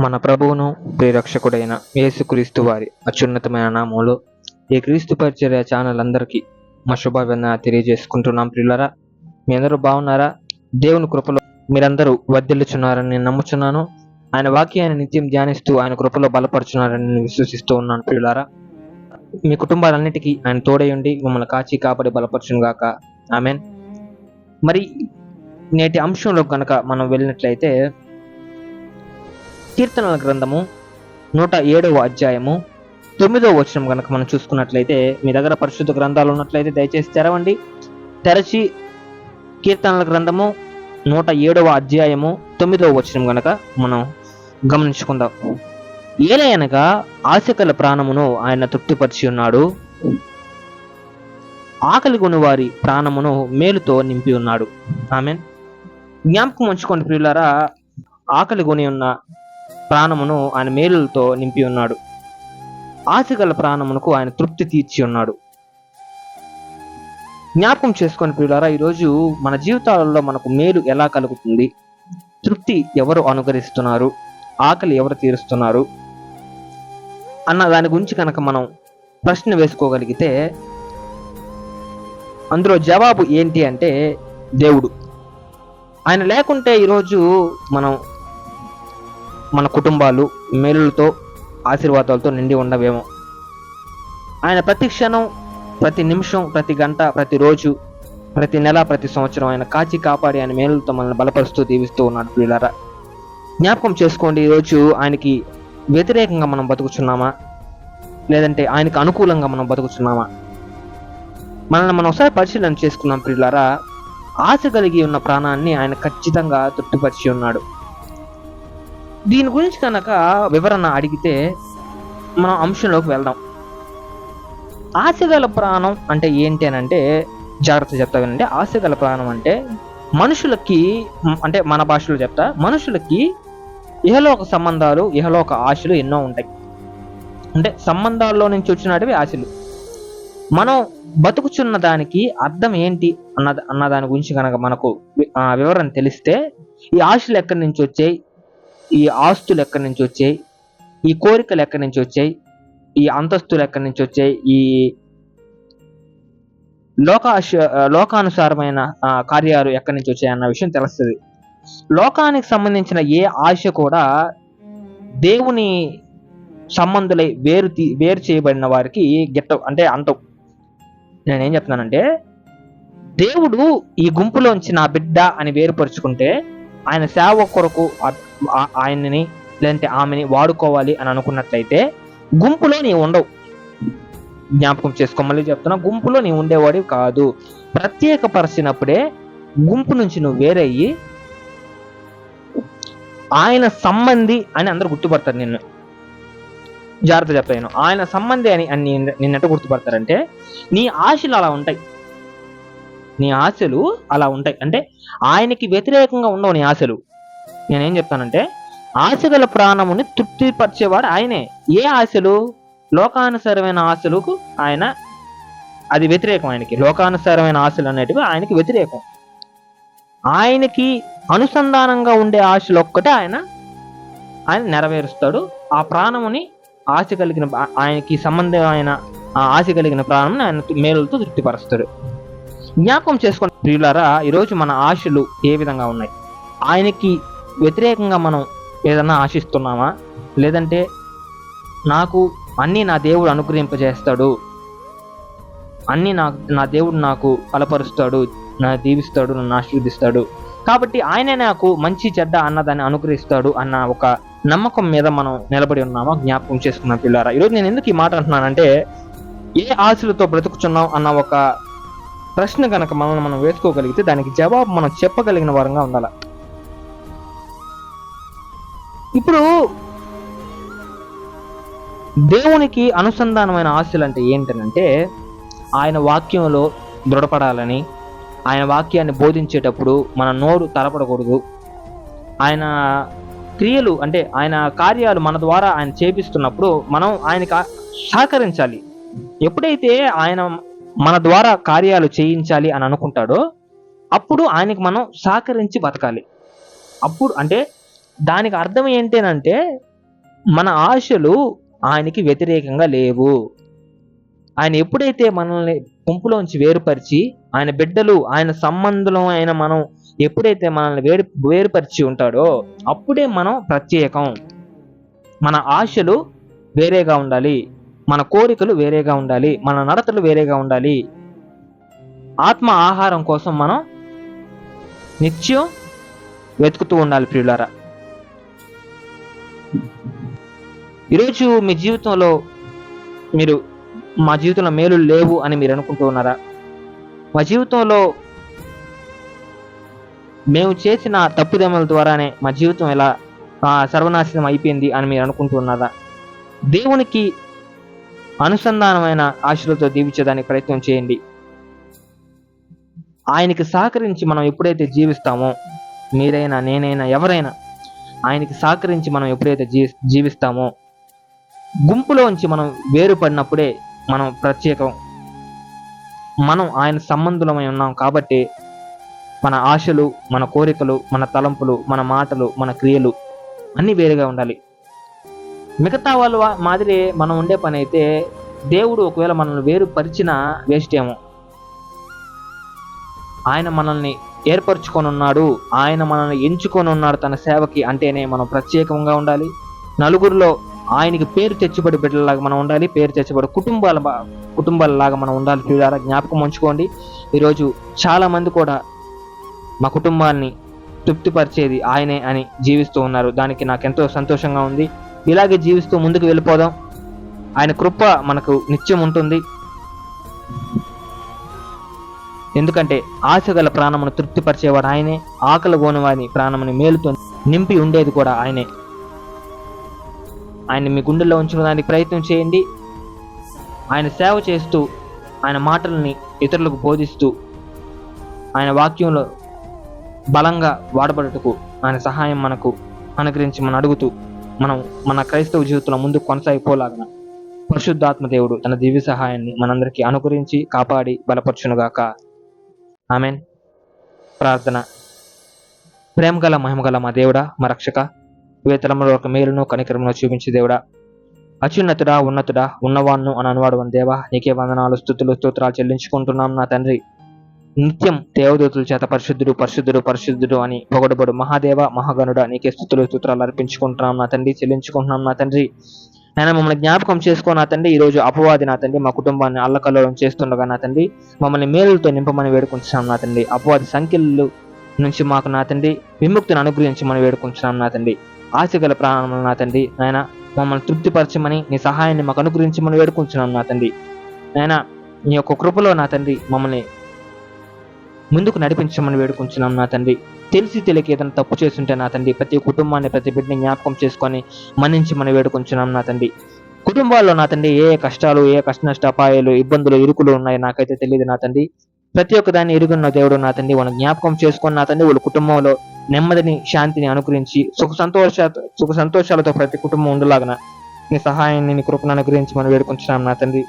మన ప్రభువును ప్రియరక్షకుడైన యేసుక్రీస్తు వారి అత్యున్నతమైన నామంలో ఈ క్రీస్తు పరిచర్య ఛానల్ అందరికీ మా శుభాభివందన తెలియజేసుకుంటున్నాం ప్రియులరా. మీ అందరూ బాగున్నారా? దేవుని కృపలో మీరందరూ వర్ధిల్లుచున్నారని నేను నమ్ముచున్నాను. ఆయన వాక్యాన్ని నిత్యం ధ్యానిస్తూ ఆయన కృపలో బలపరుచున్నారని నేను విశ్వసిస్తూ ఉన్నాను ప్రియులారా. మీ కుటుంబాలన్నిటికీ ఆయన తోడయుండి మిమ్మల్ని కాచి కాపాడి బలపరచునుగాక. ఐ ఆమెన్. మరి నేటి అంశంలో కనుక మనం వెళ్ళినట్లయితే కీర్తనల గ్రంథము నూట ఏడవ అధ్యాయము తొమ్మిదవ వచనం కనుక మనం చూసుకున్నట్లయితే మీ దగ్గర పరిశుద్ధ గ్రంథాలు ఉన్నట్లయితే దయచేసి తెరవండి. తెరచి కీర్తనల గ్రంథము నూట ఏడవ అధ్యాయము తొమ్మిదవ వచనం గనక మనం గమనించుకుందాం. ఏలయనగా ఆశకల ప్రాణమును ఆయన తృప్తిపరిచి ఉన్నాడు. ఆకలి వారి ప్రాణమును మేలుతో నింపి ఉన్నాడు. ఆమె జ్ఞాపకం ఉంచుకోండి ప్రియులారా ఆకలి కొని ఉన్న ప్రాణమును ఆయన మేలులతో నింపి ఉన్నాడు. ఆశగల ప్రాణమునకు ఆయన తృప్తి తీర్చి ఉన్నాడు. జ్ఞాపకం చేసుకొని ప్రియులారా ఈరోజు మన జీవితాలలో మనకు మేలు ఎలా కలుగుతుంది? తృప్తి ఎవరు అనుకరిస్తున్నారు ఆకలి ఎవరు తీరుస్తున్నారు? అన్న దాని గురించి కనుక మనం ప్రశ్న వేసుకోగలిగితే అందులో జవాబు ఏంటి అంటే దేవుడు. ఆయన లేకుంటే ఈరోజు మనం మన కుటుంబాలు మేలులతో ఆశీర్వాదాలతో నిండి ఉండవేమో. ఆయన ప్రతి క్షణం ప్రతి నిమిషం ప్రతి గంట ప్రతిరోజు ప్రతి నెల ప్రతి సంవత్సరం ఆయన కాచి కాపాడి ఆయన మేలులతో మనల్ని బలపరుస్తూ దీవిస్తూ ఉన్నాడు పిల్లరా జ్ఞాపకం చేసుకోండి ఈరోజు ఆయనకి వ్యతిరేకంగా మనం బతుకుచున్నామా? లేదంటే ఆయనకు అనుకూలంగా మనం బతుకుచున్నామా? మనల్ని మనం ఒకసారి పరిశీలన చేసుకున్నాం పిల్లారా ఆశ కలిగి ఉన్న ప్రాణాన్ని ఆయన ఖచ్చితంగా తృప్తిపరిచి ఉన్నాడు. దీని గురించి కనుక వివరణ అడిగితే మనం అంశంలోకి వెళ్దాం. ఆశగల ప్రాణం అంటే ఏంటి అని అంటే జాగ్రత్త చెప్తా వినండి. ఆశగల ప్రాణం అంటే మనుషులకి అంటే మన భాషలో చెప్తా మనుషులకి ఇహలోక సంబంధాలు ఇహలోక ఆశలు ఎన్నో ఉంటాయి. అంటే సంబంధాల్లో నుంచి వచ్చినటివి ఆశలు. మనం బతుకుచున్న దానికి అర్థం ఏంటి అన్న అన్న దాని గురించి కనుక మనకు వివరణ తెలిస్తే ఈ ఆశలు ఎక్కడి నుంచి వచ్చాయి? ఈ ఆస్తులు ఎక్కడి నుంచి వచ్చాయి? ఈ కోరికలు ఎక్కడి నుంచి వచ్చాయి? ఈ అంతస్తులు ఎక్కడి నుంచి వచ్చాయి? ఈ లోకాశ లోకానుసారమైన కార్యాలు ఎక్కడి నుంచి వచ్చాయి అన్న విషయం తెలుస్తుంది. లోకానికి సంబంధించిన ఏ ఆశ కూడా దేవుని సంబంధులై వేరు తీ- వేరు చేయబడిన వారికి గిట్ట అంటే అంత నేనేం చెప్తున్నానంటే దేవుడు ఈ గుంపులోంచి నా బిడ్డ అని వేరుపరుచుకుంటే ఆయన సేవ కొరకు ఆయనని ఆయన్ని లేదంటే ఆమెని వాడుకోవాలి అని అనుకున్నట్లయితే గుంపులో నీవు ఉండవు. జ్ఞాపకం చేసుకో మళ్ళీ చెప్తున్నా గుంపులో నీవు ఉండేవాడివి కాదు. ప్రత్యేకపరిచినప్పుడే గుంపు నుంచి నువ్వు వేరయ్యి ఆయన సంబంధి అని అందరూ గుర్తుపడతారు నిన్ను. జాగ్రత్త చెప్పాను ఆయన సంబంధి అని నిన్నట్టు గుర్తుపడతారంటే నీ ఆశలు అలా ఉంటాయి. నీ ఆశలు అలా ఉంటాయి. అంటే ఆయనకి వ్యతిరేకంగా ఉండవు నీ ఆశలు. నేనేం చెప్తానంటే ఆశగల ప్రాణముని తృప్తిపరిచేవాడు ఆయనే. ఏ ఆశలు? లోకానుసారమైన ఆశలకు ఆయన అది వ్యతిరేకం ఆయనకి. లోకానుసారమైన ఆశలు అనేటివి ఆయనకి వ్యతిరేకం. ఆయనకి అనుసంధానంగా ఉండే ఆశలు ఒక్కటే ఆయన ఆయన నెరవేరుస్తాడు. ఆ ప్రాణముని ఆశ కలిగిన ఆయనకి సంబంధమైన ఆ ఆశ కలిగిన ప్రాణముని ఆయన మేలులతో తృప్తిపరుస్తాడు. జ్ఞాపకం చేసుకున్న ప్రియులారా ఈరోజు మన ఆశలు ఏ విధంగా ఉన్నాయి? ఆయనకి వ్యతిరేకంగా మనం ఏదన్నా ఆశిస్తున్నామా? లేదంటే నాకు అన్నీ నా దేవుడు అనుగ్రహింపజేస్తాడు. అన్నీ నా నా దేవుడు నాకు బలపరుస్తాడు నా దీవిస్తాడు నన్ను ఆశీర్వదిస్తాడు. కాబట్టి ఆయనే నాకు మంచి చెడ్డ అన్నదాన్ని అనుగ్రహిస్తాడు అన్న ఒక నమ్మకం మీద మనం నిలబడి ఉన్నామా? జ్ఞాపకం చేసుకున్న పిల్లారా ఈరోజు నేను ఎందుకు ఈ మాట అంటున్నానంటే ఏ ఆశలతో బ్రతుకుచున్నాం అన్న ఒక ప్రశ్న కనుక మనం మనం వేసుకోగలిగితే దానికి జవాబు మనం చెప్పగలిగిన వారంగా ఉండాలి. ఇప్పుడు దేవునికి అనుసంధానమైన ఆశలు అంటే ఏంటనంటే ఆయన వాక్యంలో దృఢపడాలని ఆయన వాక్యాన్ని బోధించేటప్పుడు మన నోరు తలపడకూడదు. ఆయన క్రియలు అంటే ఆయన కార్యాలు మన ద్వారా ఆయన చేపిస్తున్నప్పుడు మనం ఆయనకు సహకరించాలి. ఎప్పుడైతే ఆయన మన ద్వారా కార్యాలు చేయించాలి అని అనుకుంటాడో అప్పుడు ఆయనకి మనం సహకరించి బతకాలి. అప్పుడు అంటే దానికి అర్థం ఏంటంటే మన ఆశలు ఆయనకి వ్యతిరేకంగా లేవు. ఆయన ఎప్పుడైతే మనల్ని గుంపులోంచి వేరుపరిచి ఆయన బిడ్డలు ఆయన సంబంధులం అయిన మనం ఎప్పుడైతే మనల్ని వేరు వేరుపరిచి ఉంటాడో అప్పుడే మనం ప్రత్యేకం. మన ఆశలు వేరేగా ఉండాలి. మన కోరికలు వేరేగా ఉండాలి మన నడతలు వేరేగా ఉండాలి. ఆత్మ ఆహారం కోసం మనం నిత్యం వెతుకుతూ ఉండాలి ప్రియులారా. ఈరోజు మీ జీవితంలో మీరు మా జీవితంలో మేలు లేవు అని మీరు అనుకుంటూ ఉన్నారా? మా జీవితంలో మేము చేసిన తప్పుదెమ్మల ద్వారానే మా జీవితం ఎలా సర్వనాశనం అయిపోయింది అని మీరు అనుకుంటున్నారా దేవునికి అనుసంధానమైన ఆశలతో దీవించడానికి ప్రయత్నం చేయండి. ఆయనకి సహకరించి మనం ఎప్పుడైతే జీవిస్తామో మీరైనా నేనైనా ఎవరైనా ఆయనకి సహకరించి మనం ఎప్పుడైతే జీ జీవిస్తామో గుంపులోంచి మనం వేరుపడినప్పుడే మనం ప్రత్యేకం. మనం ఆయన సంబంధులమై ఉన్నాం కాబట్టి మన ఆశలు మన కోరికలు మన తలంపులు మన మాటలు మన క్రియలు అన్నీ వేరుగా ఉండాలి. మిగతా వాళ్ళు మాదిరి మనం ఉండే పని అయితే దేవుడు ఒకవేళ మనల్ని వేరుపరిచినా వేస్ట్ ఏమో ఆయన మనల్ని ఏర్పరచుకొని ఉన్నాడు ఆయన మనల్ని ఎంచుకొని ఉన్నాడు తన సేవకి అంటేనే మనం ప్రత్యేకంగా ఉండాలి. నలుగురిలో ఆయనకి పేరు తెచ్చిబడి బిడ్డలాగా మనం ఉండాలి. పేరు తెచ్చిబడి కుటుంబాల కుటుంబాలలాగా మనం ఉండాలి. ప్రియులారా జ్ఞాపకం ఉంచుకోండి. ఈరోజు చాలామంది కూడా మా కుటుంబాన్ని తృప్తిపరిచేది ఆయనే అని జీవిస్తూ ఉన్నారు. దానికి నాకు ఎంతో సంతోషంగా ఉంది. ఇలాగే జీవిస్తూ ముందుకు వెళ్ళిపోదాం. ఆయన కృప మనకు నిత్యం ఉంటుంది. ఎందుకంటే ఆశ గల ప్రాణమును తృప్తిపరిచేవాడు ఆయనే ఆకలి గోనవాని ప్రాణముని మేలుతో నింపి ఉండేది కూడా ఆయనే. ఆయన మీ గుండెల్లో ఉంచుకోవడానికి ప్రయత్నం చేయండి. ఆయన సేవ చేస్తూ ఆయన మాటల్ని ఇతరులకు బోధిస్తూ ఆయన వాక్యంలో బలంగా వాడబడుటకు ఆయన సహాయం మనకు అనుగ్రహించి మనం అడుగుతూ మనం మన క్రైస్తవ జీవితంలో ముందు కొనసాగిపోలాగన పరిశుద్ధాత్మ దేవుడు తన దివ్య సహాయాన్ని మనందరికీ అనుకరించి కాపాడి బలపరచునుగాక. ఆమెన్. ప్రార్థన. ప్రేమగల మహిమగల మా దేవుడా మా రక్షక వేతలంలో ఒక మేలును కనికరమును చూపించి దేవుడా. అత్యున్నతుడా ఉన్నతుడా ఉన్నవాన్ను అని అనువాడు అని దేవా నీకే వందనాలు స్థుతులు స్తోత్రాలు చెల్లించుకుంటున్నాం నా తండ్రి. నిత్యం దేవదూతుల చేత పరిశుద్ధుడు పరిశుద్ధుడు పరిశుద్ధుడు అని పొగడబడు మహాదేవ మహాగణుడ నీకే స్థుతులు సూత్రాలు అర్పించుకుంటున్నాం నా తండ్రి చెల్లించుకుంటున్నాం నా తండ్రి. ఆయన మమ్మల్ని జ్ఞాపకం చేసుకో నా తండ్రి ఈ రోజు అపవాది నా తండ్రి మా కుటుంబాన్ని అల్లకల్లోలం చేస్తుండగా నా తండ్రి మమ్మల్ని మేలులతో నింపమని వేడుకుంటున్నాం నా తండ్రి. అపవాది సంఖ్యలు నుంచి మాకు నా తండ్రి విముక్తిని అనుగ్రహించమని వేడుకుంటున్నాం నా తండ్రి. ఆశగల ప్రాణములు నా తండ్రి నాయన మమ్మల్ని తృప్తిపరచమని నీ సహాయాన్ని మాకు అనుగ్రహించమని వేడుకుంటున్నాం నా తండ్రి. నాయన నీ యొక్క కృపలో నా తండ్రి మమ్మల్ని ముందుకు నడిపించమని వేడుకుంటున్నాం నా తండ్రి. తెలిసి తెలియక ఏదైనా తప్పు చేస్తుంటే నా తండ్రి ప్రతి కుటుంబాన్ని ప్రతి బిడ్డని జ్ఞాపకం చేసుకొని మన్నించమని వేడుకుంటున్నాం నా తండ్రి. కుటుంబాల్లో నా తండ్రి ఏ కష్టాలు ఏ కష్ట నష్ట అపాయాలు ఇబ్బందులు ఇరుకులు ఉన్నాయి నాకైతే తెలియదు నా తండ్రి. ప్రతి ఒక్క దాన్ని ఎరుగున్న దేవుడు నా తండ్రి. వాళ్ళ జ్ఞాపకం చేసుకొని నా తండ్రి వాళ్ళ కుటుంబంలో నెమ్మదిని శాంతిని అనుగ్రహించి సుఖ సంతోష సుఖ సంతోషాలతో ప్రతి కుటుంబం ఉండలాగన నీ సహాయాన్ని నీ కృపను అనుగ్రహించి మనం వేడుకుంటున్నాం నా తండ్రి.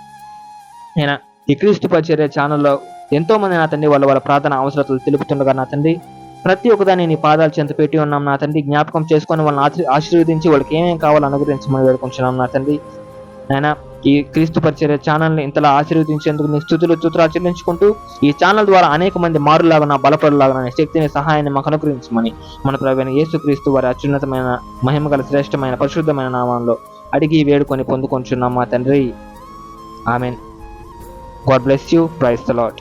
నేను? ఈ క్రీస్తు పరిచర్య ఛానల్లో ఎంతో మంది నా తండ్రి వాళ్ళ వాళ్ళ ప్రార్థన అవసరతలు తెలుపుతుండగా నా తండ్రి ప్రతి ఒక్కదాన్ని నీ పాదాలు చెంత పెట్టి ఉన్నాం నా తండ్రి. జ్ఞాపకం చేసుకొని వాళ్ళని ఆశీర్వదించి వాళ్ళకి ఏమేమి కావాలో అనుగ్రహించమని వేడుకుంటున్నాం నా తండ్రి. నాయన ఈ క్రీస్తు పరిచర్య ఛానల్ని ఇంతలా ఆశీర్వదించేందుకు నీ స్థుతులు స్తుతులు చెల్లించుకుంటూ ఈ ఛానల్ ద్వారా అనేక మంది మారులాగా బలపడలాగా శక్తిని సహాయాన్ని మాకు అనుగ్రహించమని మన ప్రవీణ యేసుక్రీస్తు వారి అత్యున్నతమైన మహిమగల శ్రేష్టమైన పరిశుద్ధమైన నామంలో అడిగి వేడుకొని పొందుకొంచున్నాం మా తండ్రి. Amen. God bless you. Praise the Lord